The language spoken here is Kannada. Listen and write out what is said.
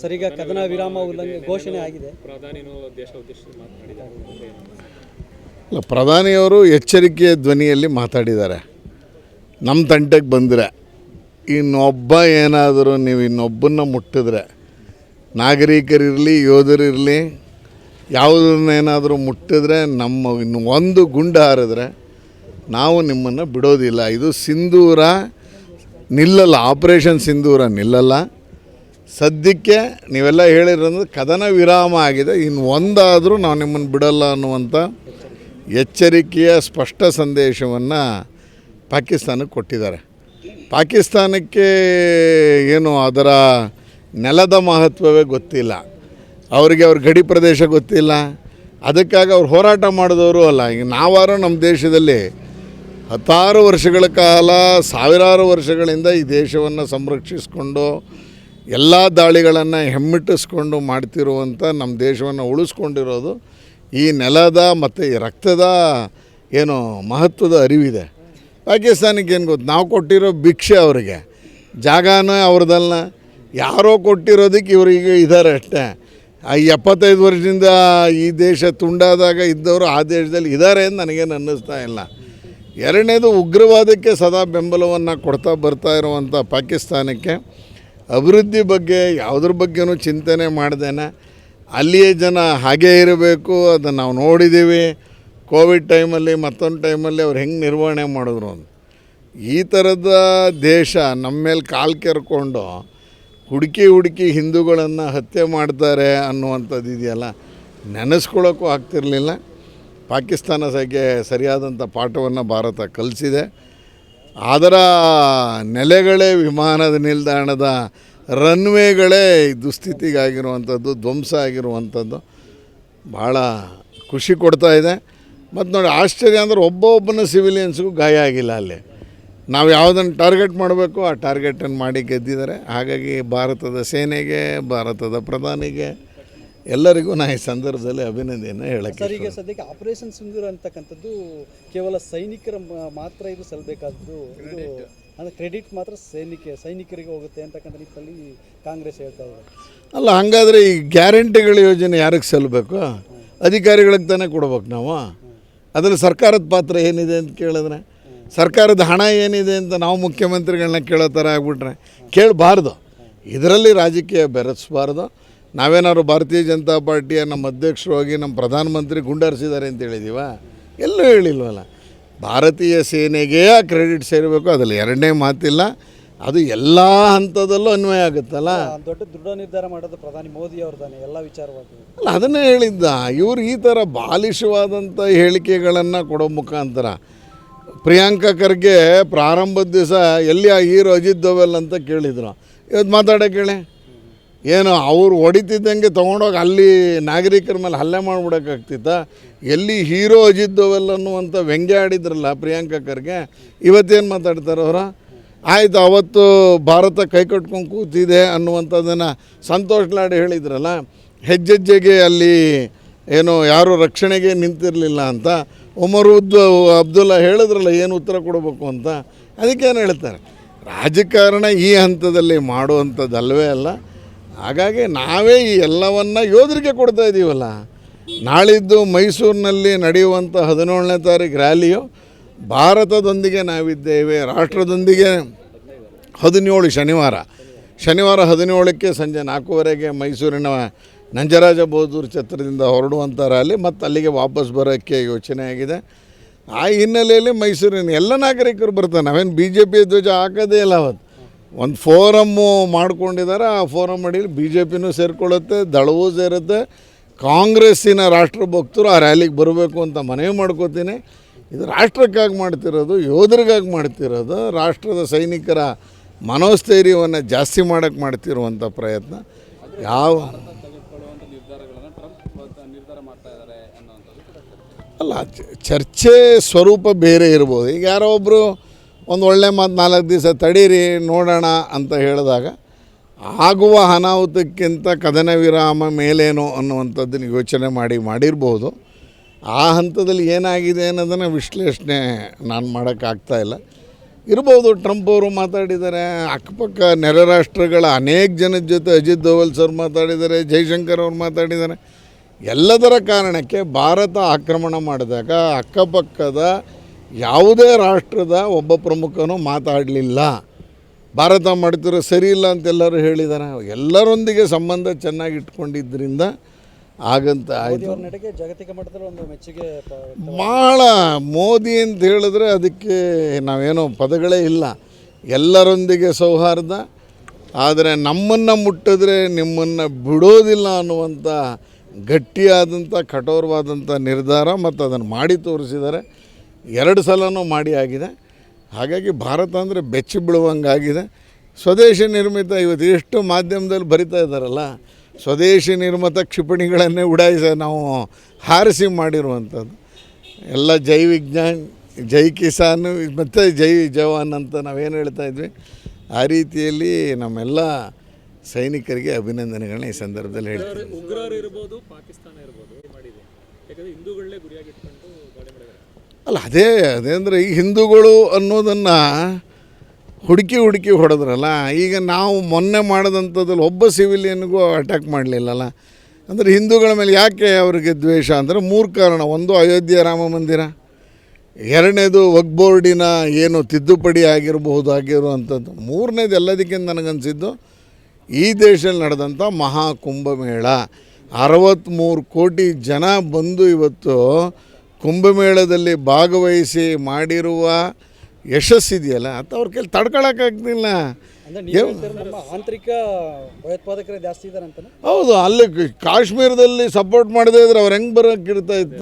ಸರ್ ಈಗ ಕದನ ವಿರಾಮ ಉಲ್ಲಂಘನೆ ಘೋಷಣೆ ಆಗಿದೆ. ಇಲ್ಲ ಪ್ರಧಾನಿಯವರು ಎಚ್ಚರಿಕೆಯ ಧ್ವನಿಯಲ್ಲಿ ಮಾತಾಡಿದ್ದಾರೆ. ನಮ್ಮ ತಂಟೆಗೆ ಬಂದರೆ ಇನ್ನೊಬ್ಬ ಏನಾದರೂ ನೀವು ಇನ್ನೊಬ್ಬನ್ನ ಮುಟ್ಟಿದ್ರೆ ನಾಗರಿಕರಿರಲಿ ಯೋಧರಿರಲಿ ಯಾವುದನ್ನೇನಾದರೂ ಮುಟ್ಟಿದ್ರೆ ನಮ್ಮ ಇನ್ನು ಒಂದು ಗುಂಡು ಹಾರಿದ್ರೆ ನಾವು ನಿಮ್ಮನ್ನು ಬಿಡೋದಿಲ್ಲ. ಇದು ಸಿಂಧೂರ ನಿಲ್ಲಲ್ಲ ಆಪರೇಷನ್ ಸಿಂಧೂರ ನಿಲ್ಲಲ್ಲ. ಸದ್ಯಕ್ಕೆ ನೀವೆಲ್ಲ ಹೇಳಿರೋದು ಕದನ ವಿರಾಮ ಆಗಿದೆ. ಇನ್ನು ಒಂದಾದರೂ ನಾವು ನಿಮ್ಮನ್ನು ಬಿಡಲ್ಲ ಅನ್ನುವಂಥ ಎಚ್ಚರಿಕೆಯ ಸ್ಪಷ್ಟ ಸಂದೇಶವನ್ನು ಪಾಕಿಸ್ತಾನಕ್ಕೆ ಕೊಟ್ಟಿದ್ದಾರೆ. ಪಾಕಿಸ್ತಾನಕ್ಕೆ ಏನು ಅದರ ನೆಲದ ಮಹತ್ವವೇ ಗೊತ್ತಿಲ್ಲ. ಅವರಿಗೆ ಅವ್ರ ಗಡಿ ಪ್ರದೇಶ ಗೊತ್ತಿಲ್ಲ. ಅದಕ್ಕಾಗಿ ಅವ್ರು ಹೋರಾಟ ಮಾಡಿದವರು ಅಲ್ಲ. ಈಗ ನಾವಾರು ನಮ್ಮ ದೇಶದಲ್ಲಿ ಹತ್ತಾರು ವರ್ಷಗಳ ಕಾಲ, ಸಾವಿರಾರು ವರ್ಷಗಳಿಂದ ಈ ದೇಶವನ್ನು ಸಂರಕ್ಷಿಸ್ಕೊಂಡು ಎಲ್ಲ ದಾಳಿಗಳನ್ನು ಹೆಮ್ಮೆಟ್ಟಿಸ್ಕೊಂಡು ಮಾಡ್ತಿರುವಂಥ ನಮ್ಮ ದೇಶವನ್ನು ಉಳಿಸ್ಕೊಂಡಿರೋದು ಈ ನೆಲದ ಮತ್ತು ಈ ರಕ್ತದ ಏನು ಮಹತ್ವದ ಅರಿವಿದೆ. ಪಾಕಿಸ್ತಾನಕ್ಕೆ ಏನು ಗೊತ್ತು, ನಾವು ಕೊಟ್ಟಿರೋ ಭಿಕ್ಷೆ ಅವರಿಗೆ. ಜಾಗನ ಅವ್ರದಲ್ಲ ಯಾರೋ ಕೊಟ್ಟಿರೋದಕ್ಕೆ ಇವರಿಗೆ ಇದ್ದಾರೆ ಅಷ್ಟೇ. ಆ ಎಪ್ಪತ್ತೈದು ವರ್ಷದಿಂದ ಈ ದೇಶ ತುಂಡಾದಾಗ ಇದ್ದವರು ಆ ದೇಶದಲ್ಲಿ ಇದ್ದಾರೆ ಅಂತ ನನಗೇನು ಅನ್ನಿಸ್ತಾ ಇಲ್ಲ. ಎರಡನೇದು ಉಗ್ರವಾದಕ್ಕೆ ಸದಾ ಬೆಂಬಲವನ್ನು ಕೊಡ್ತಾ ಬರ್ತಾ ಇರುವಂಥ ಪಾಕಿಸ್ತಾನಕ್ಕೆ. ಅಭಿವೃದ್ಧಿ ಬಗ್ಗೆ ಯಾವುದ್ರ ಬಗ್ಗೆನೂ ಚಿಂತನೆ ಮಾಡ್ದೇನೆ. ಅಲ್ಲಿಯೇ ಜನ ಹಾಗೇ ಇರಬೇಕು ಅದನ್ನು ನಾವು ನೋಡಿದ್ದೀವಿ ಕೋವಿಡ್ ಟೈಮಲ್ಲಿ, ಮತ್ತೊಂದು ಟೈಮಲ್ಲಿ ಅವ್ರು ಹೆಂಗೆ ನಿರ್ವಹಣೆ ಮಾಡಿದ್ರು ಅಂತ. ಈ ಥರದ ದೇಶ ನಮ್ಮ ಮೇಲೆ ಕಾಲು ಕೆರ್ಕೊಂಡು ಹುಡುಕಿ ಹುಡುಕಿ ಹಿಂದೂಗಳನ್ನು ಹತ್ಯೆ ಮಾಡ್ತಾರೆ ಅನ್ನುವಂಥದ್ದು ಇದೆಯಲ್ಲ ನೆನೆಸ್ಕೊಳ್ಳೋಕ್ಕೂ ಆಗ್ತಿರಲಿಲ್ಲ. ಪಾಕಿಸ್ತಾನ ಸಗೆ ಸರಿಯಾದಂಥ ಪಾಠವನ್ನು ಭಾರತ ಕಲಿಸಿದೆ. ಅದರ ನೆಲೆಗಳೇ ವಿಮಾನದ ನಿಲ್ದಾಣದ ರನ್ವೇಗಳೇ ದುಸ್ಥಿತಿಗಾಗಿರುವಂಥದ್ದು, ಧ್ವಂಸ ಆಗಿರುವಂಥದ್ದು. ಭಾಳ ಖುಷಿ ಕೊಡ್ತಾ ಇದೆ. ಮತ್ತು ನೋಡಿ, ಆಶ್ಚರ್ಯ ಅಂದ್ರೆ ಒಬ್ಬೊಬ್ಬನ ಸಿವಿಲಿಯನ್ಸ್ಗೂ ಗಾಯ ಆಗಿಲ್ಲ ಅಲ್ಲಿ. ನಾವು ಯಾವುದನ್ನು ಟಾರ್ಗೆಟ್ ಮಾಡಬೇಕು, ಆ ಟಾರ್ಗೆಟನ್ನು ಮಾಡಿ ಗೆದ್ದಿದ್ದಾರೆ. ಹಾಗಾಗಿ ಭಾರತದ ಸೇನೆಗೆ, ಭಾರತದ ಪ್ರಧಾನಿಗೆ ಎಲ್ಲರಿಗೂ ನಾ ಈ ಸಂದರ್ಭದಲ್ಲಿ ಅಭಿನಂದನೆ ಹೇಳಕ್ಕೆ ಸರ್ ಈಗ ಸದ್ಯಕ್ಕೆ ಆಪರೇಷನ್ ಸಿಂಧೂರ ಅಂತಕ್ಕಂಥದ್ದು ಕೇವಲ ಸೈನಿಕರ ಮ- ಮಾತ್ರ ಇದು ಸಲ್ಲಬೇಕಾದ್ದು ಅಂದರೆ ಕ್ರೆಡಿಟ್ ಮಾತ್ರ ಸೈನಿಕ ಸೈನಿಕರಿಗೆ ಹೋಗುತ್ತೆ ಅಂತಕ್ಕಂಥ ನಿಟ್ಟಿನಲ್ಲಿ ಕಾಂಗ್ರೆಸ್ ಹೇಳ್ತಾ ಇದೆ. ಅಲ್ಲ ಹಾಗಾದರೆ ಈ ಗ್ಯಾರಂಟಿಗಳ ಯೋಜನೆ ಯಾರಿಗೆ ಸಲ್ಲಬೇಕು ಅಧಿಕಾರಿಗಳಿಗೆ ತಾನೇ ಕೊಡ್ಬೇಕು ನಾವು? ಅದರಲ್ಲಿ ಸರ್ಕಾರದ ಪಾತ್ರ ಏನಿದೆ ಅಂತ ಕೇಳಿದ್ರೆ ಸರ್ಕಾರದ ಹಣ ಏನಿದೆ ಅಂತ ನಾವು ಮುಖ್ಯಮಂತ್ರಿಗಳನ್ನ ಕೇಳೋ ಥರ ಆಗ್ಬಿಟ್ರೆ ಕೇಳಬಾರ್ದು. ಇದರಲ್ಲಿ ರಾಜಕೀಯ ಬೆರೆಸಬಾರ್ದು. ನಾವೇನಾದ್ರು ಭಾರತೀಯ ಜನತಾ ಪಾರ್ಟಿಯ ನಮ್ಮ ಅಧ್ಯಕ್ಷರು ಹೋಗಿ ನಮ್ಮ ಪ್ರಧಾನಮಂತ್ರಿ ಗುಂಡರಿಸಿದ್ದಾರೆ ಅಂತ ಹೇಳಿದೀವ? ಎಲ್ಲೂ ಹೇಳಿಲ್ವಲ್ಲ. ಭಾರತೀಯ ಸೇನೆಗೆ ಆ ಕ್ರೆಡಿಟ್ ಸೇರಬೇಕು ಅದರಲ್ಲಿ ಎರಡನೇ ಮಾತಿಲ್ಲ. ಅದು ಎಲ್ಲ ಹಂತದಲ್ಲೂ ಅನ್ವಯ ಆಗುತ್ತಲ್ಲ? ದೊಡ್ಡ ದೃಢ ನಿರ್ಧಾರ ಮಾಡೋದು ಪ್ರಧಾನಿ ಮೋದಿ ಅವ್ರದ್ದಾನೆ ಎಲ್ಲ ವಿಚಾರವಾಗಿ. ಅಲ್ಲ ಅದನ್ನೇ ಹೇಳಿದ್ದ. ಇವರು ಈ ಥರ ಬಾಲಿಶವಾದಂಥ ಹೇಳಿಕೆಗಳನ್ನು ಕೊಡೋ ಮುಖಾಂತರ ಪ್ರಿಯಾಂಕಾ ಖರ್ಗೆ ಪ್ರಾರಂಭದ ದಿವಸ ಎಲ್ಲಿ ಆ ಹೀರೋ ಅಜಿತ್ ದೋವೆಲ್ ಅಂತ ಕೇಳಿದ್ರು. ಇವತ್ತು ಮಾತಾಡೋಕೆ ಹೇಳಿ ಏನು ಅವ್ರು ಹೊಡಿತಿದ್ದಂಗೆ ತೊಗೊಂಡೋಗಿ ಅಲ್ಲಿ ನಾಗರಿಕರ ಮೇಲೆ ಹಲ್ಲೆ ಮಾಡಿಬಿಡೋಕ್ಕಾಗ್ತಿತ್ತ? ಎಲ್ಲಿ ಹೀರೋ ಅಜಿದ್ದವೆಲ್ಲ ದೋವೆಲ್ ಅನ್ನುವಂಥ ವ್ಯಂಗ್ಯ ಆಡಿದ್ರಲ್ಲ ಪ್ರಿಯಾಂಕಾ ಖರ್ಗೆ, ಇವತ್ತೇನು ಮಾತಾಡ್ತಾರೆ ಅವರು? ಆಯಿತು, ಅವತ್ತು ಭಾರತ ಕೈ ಕಟ್ಕೊಂಡು ಕೂತಿದೆ ಅನ್ನುವಂಥದ್ದನ್ನು ಸಂತೋಷ್ ಲಾಡ್ ಹೇಳಿದ್ರಲ್ಲ, ಹೆಜ್ಜೆಜ್ಜೆಗೆ ಅಲ್ಲಿ ಏನು ಯಾರು ರಕ್ಷಣೆಗೆ ನಿಂತಿರಲಿಲ್ಲ ಅಂತ. ಉಮರ್ ಉದ್ ಅಬ್ದುಲ್ಲಾ ಹೇಳಿದ್ರಲ್ಲ, ಏನು ಉತ್ತರ ಕೊಡಬೇಕು ಅಂತ? ಅದಕ್ಕೇನು ಹೇಳ್ತಾರೆ? ರಾಜಕಾರಣ ಈ ಹಂತದಲ್ಲಿ ಮಾಡುವಂಥದ್ದಲ್ವೇ ಅಲ್ಲ. ಹಾಗಾಗಿ ನಾವೇ ಈ ಎಲ್ಲವನ್ನು ಯೋಧರಿಗೆ ಕೊಡ್ತಾ ಇದ್ದೀವಲ್ಲ ನಾಳಿದ್ದು ಮೈಸೂರಿನಲ್ಲಿ ನಡೆಯುವಂಥ ಹದಿನೇಳನೇ ತಾರೀಕು ರ್ಯಾಲಿಯು ಭಾರತದೊಂದಿಗೆ ನಾವಿದ್ದೇವೆ, ರಾಷ್ಟ್ರದೊಂದಿಗೆ ಹದಿನೇಳು ಶನಿವಾರ. ಶನಿವಾರ ಹದಿನೇಳಕ್ಕೆ ಸಂಜೆ ನಾಲ್ಕೂವರೆಗೆ ಮೈಸೂರಿನ ನಂಜರಾಜ ಬಹದ್ದೂರು ಛತ್ರದಿಂದ ಹೊರಡುವಂಥ ರ್ಯಾಲಿ ಮತ್ತು ಅಲ್ಲಿಗೆ ವಾಪಸ್ ಬರೋಕ್ಕೆ ಯೋಚನೆ ಆಗಿದೆ. ಆ ಹಿನ್ನೆಲೆಯಲ್ಲಿ ಮೈಸೂರಿನ ಎಲ್ಲ ನಾಗರಿಕರು ಬರ್ತಾರೆ. ನಾವೇನು ಬಿ ಜೆ ಪಿ ಧ್ವಜ ಹಾಕೋದೇ ಇಲ್ಲ ಅವತ್ತು. ಒಂದು ಫೋರಮ್ಮು ಮಾಡ್ಕೊಂಡಿದ್ದಾರೆ, ಆ ಫೋರಮ್ ಅಡಿಯಲ್ಲಿ ಬಿ ಜೆ ಪಿನೂ ಸೇರಿಕೊಳ್ಳುತ್ತೆ, ದಳವೂ ಸೇರುತ್ತೆ. ಕಾಂಗ್ರೆಸ್ಸಿನ ರಾಷ್ಟ್ರಭಕ್ತರು ಆ ರ್ಯಾಲಿಗೆ ಬರಬೇಕು ಅಂತ ಮನವಿ ಮಾಡ್ಕೋತೀನಿ. ಇದು ರಾಷ್ಟ್ರಕ್ಕಾಗಿ ಮಾಡ್ತಿರೋದು, ಯೋಧರಿಗಾಗಿ ಮಾಡ್ತಿರೋದು, ರಾಷ್ಟ್ರದ ಸೈನಿಕರ ಮನೋಸ್ಥೈರ್ಯವನ್ನು ಜಾಸ್ತಿ ಮಾಡೋಕ್ಕೆ ಮಾಡ್ತಿರುವಂಥ ಪ್ರಯತ್ನ. ಯಾವ ಅಲ್ಲ, ಚರ್ಚೆ ಸ್ವರೂಪ ಬೇರೆ ಇರ್ಬೋದು. ಈಗ ಯಾರೋ ಒಬ್ಬರು ಒಂದು ಒಳ್ಳೆ ಮಾತು ನಾಲ್ಕು ದಿವಸ ತಡೀರಿ, ನೋಡೋಣ ಅಂತ ಹೇಳಿದಾಗ, ಆಗುವ ಅನಾಹುತಕ್ಕಿಂತ ಕದನ ವಿರಾಮ ಮೇಲೇನೋ ಅನ್ನುವಂಥದ್ದನ್ನು ಯೋಚನೆ ಮಾಡಿ ಮಾಡಿರ್ಬೋದು. ಆ ಹಂತದಲ್ಲಿ ಏನಾಗಿದೆ ಅನ್ನೋದನ್ನು ವಿಶ್ಲೇಷಣೆ ನಾನು ಮಾಡೋಕ್ಕಾಗ್ತಾ ಇಲ್ಲ. ಇರ್ಬೋದು ಟ್ರಂಪ್ ಅವರು ಮಾತಾಡಿದ್ದಾರೆ, ಅಕ್ಕಪಕ್ಕ ನೆರೆ ರಾಷ್ಟ್ರಗಳ ಅನೇಕ ಜನದ ಜೊತೆ ಅಜಿತ್ ದೋವಲ್ ಸರ್ ಮಾತಾಡಿದ್ದಾರೆ, ಜೈಶಂಕರ್ ಅವರು ಮಾತಾಡಿದ್ದಾರೆ. ಎಲ್ಲದರ ಕಾರಣಕ್ಕೆ ಭಾರತ ಆಕ್ರಮಣ ಮಾಡಿದಾಗ ಅಕ್ಕಪಕ್ಕದ ಯಾವುದೇ ರಾಷ್ಟ್ರದ ಒಬ್ಬ ಪ್ರಮುಖನೂ ಮಾತಾಡಲಿಲ್ಲ. ಭಾರತ ಮಾಡ್ತಿರೋ ಸರಿ ಇಲ್ಲ ಅಂತೆಲ್ಲರೂ ಹೇಳಿದ್ದಾರೆ ಎಲ್ಲರೊಂದಿಗೆ ಸಂಬಂಧ ಚೆನ್ನಾಗಿ ಇಟ್ಕೊಂಡಿದ್ದರಿಂದ ಆಗಂತ ಆಯಿತು. ಜಾಗತಿಕ ಮಟ್ಟದಲ್ಲಿ ಒಂದು ಮೆಚ್ಚುಗೆ ಭಾಳ ಮೋದಿ ಅಂತ ಹೇಳಿದ್ರೆ ಅದಕ್ಕೆ ನಾವೇನೋ ಪದಗಳೇ ಇಲ್ಲ. ಎಲ್ಲರೊಂದಿಗೆ ಸೌಹಾರ್ದ. ಆದರೆ ನಮ್ಮನ್ನು ಮುಟ್ಟಿದ್ರೆ ನಿಮ್ಮನ್ನು ಬಿಡೋದಿಲ್ಲ ಅನ್ನುವಂಥ ಗಟ್ಟಿಯಾದಂಥ ಕಠೋರವಾದಂಥ ನಿರ್ಧಾರ ಮತ್ತು ಅದನ್ನು ಮಾಡಿ ತೋರಿಸಿದ್ದಾರೆ. ಎರಡು ಸಲನೂ ಮಾಡಿ ಆಗಿದೆ. ಹಾಗಾಗಿ ಭಾರತ ಅಂದರೆ ಬೆಚ್ಚಿ ಬೀಳುವಂಗಾಗಿದೆ. ಸ್ವದೇಶಿ ನಿರ್ಮಿತ ಇವತ್ತು ಎಷ್ಟು ಮಾಧ್ಯಮದಲ್ಲಿ ಬರಿತಾ ಇದ್ದಾರಲ್ಲ, ಸ್ವದೇಶಿ ನಿರ್ಮಿತ ಕ್ಷಿಪಣಿಗಳನ್ನೇ ಉಡಾಯಿಸ ನಾವು ಹಾರಿಸಿ ಮಾಡಿರುವಂಥದ್ದು. ಎಲ್ಲ ಜೈ ವಿಜ್ಞಾನ್, ಜೈ ಕಿಸಾನ್, ಮತ್ತು ಜೈ ಜವಾನ್ ಅಂತ ನಾವೇನು ಹೇಳ್ತಾ ಇದ್ವಿ. ಆ ರೀತಿಯಲ್ಲಿ ನಮ್ಮೆಲ್ಲ ಸೈನಿಕರಿಗೆ ಅಭಿನಂದನೆಗಳನ್ನ ಈ ಸಂದರ್ಭದಲ್ಲಿ ಹೇಳ್ತೀವಿ ಉಗ್ರರು ಇರ್ಬೋದು, ಪಾಕಿಸ್ತಾನ ಇರ್ಬೋದು ಹಿಂದೂಗಳನ್ನೇ ಗುರಿಯಾಗಿಟ್ಕೊಂಡು ಅಲ್ಲ, ಅದೇ ಅದೇ ಅಂದರೆ ಈ ಹಿಂದೂಗಳು ಅನ್ನೋದನ್ನು ಹುಡುಕಿ ಹುಡುಕಿ ಹೊಡೆದ್ರಲ್ಲ, ಈಗ ನಾವು ಮೊನ್ನೆ ಮಾಡಿದಂಥದ್ರಲ್ಲಿ ಒಬ್ಬ ಸಿವಿಲಿಯನ್ಗೂ ಅಟ್ಯಾಕ್ ಮಾಡಲಿಲ್ಲಲ್ಲ. ಅಂದರೆ ಹಿಂದೂಗಳ ಮೇಲೆ ಯಾಕೆ ಅವರಿಗೆ ದ್ವೇಷ ಅಂದರೆ ಮೂರು ಕಾರಣ. ಒಂದು, ಅಯೋಧ್ಯೆ ರಾಮ ಮಂದಿರ. ಎರಡನೇದು ವಕ್ ಬೋರ್ಡಿನ ಏನು ತಿದ್ದುಪಡಿ ಆಗಿರಬಹುದು, ಆಗಿರುವಂಥದ್ದು. ಮೂರನೇದು ಎಲ್ಲದಕ್ಕಿಂತ ನನಗನ್ಸಿದ್ದು, ಈ ದೇಶದಲ್ಲಿ ನಡೆದಂಥ ಮಹಾಕುಂಭಮೇಳ. ಅರವತ್ತ್ಮೂರು ಕೋಟಿ ಜನ ಬಂದು ಇವತ್ತು ಕುಂಭಮೇಳದಲ್ಲಿ ಭಾಗವಹಿಸಿ ಮಾಡಿರುವ ಯಶಸ್ಸಿದೆಯಲ್ಲ? ಅಂತ ಅವ್ರ ತಡ್ಕೊಳಕ್ಕಾಗ್ತಿಲ್ಲ ನೀವು ಹೇಳ್ತೀರ ಆಂತರಿಕ ಭಯೋತ್ಪಾದಕರೇ ಜಾಸ್ತಿ ಇದ್ದಾರೆ ಅಂತ ಹೌದು ಅಲ್ಲಿ ಕಾಶ್ಮೀರದಲ್ಲಿ ಸಪೋರ್ಟ್ ಮಾಡದೇ ಇದ್ರೆ ಅವ್ರು ಹೆಂಗೆ ಬರೋಕ್ಕಿರ್ತಾ ಇತ್ತು?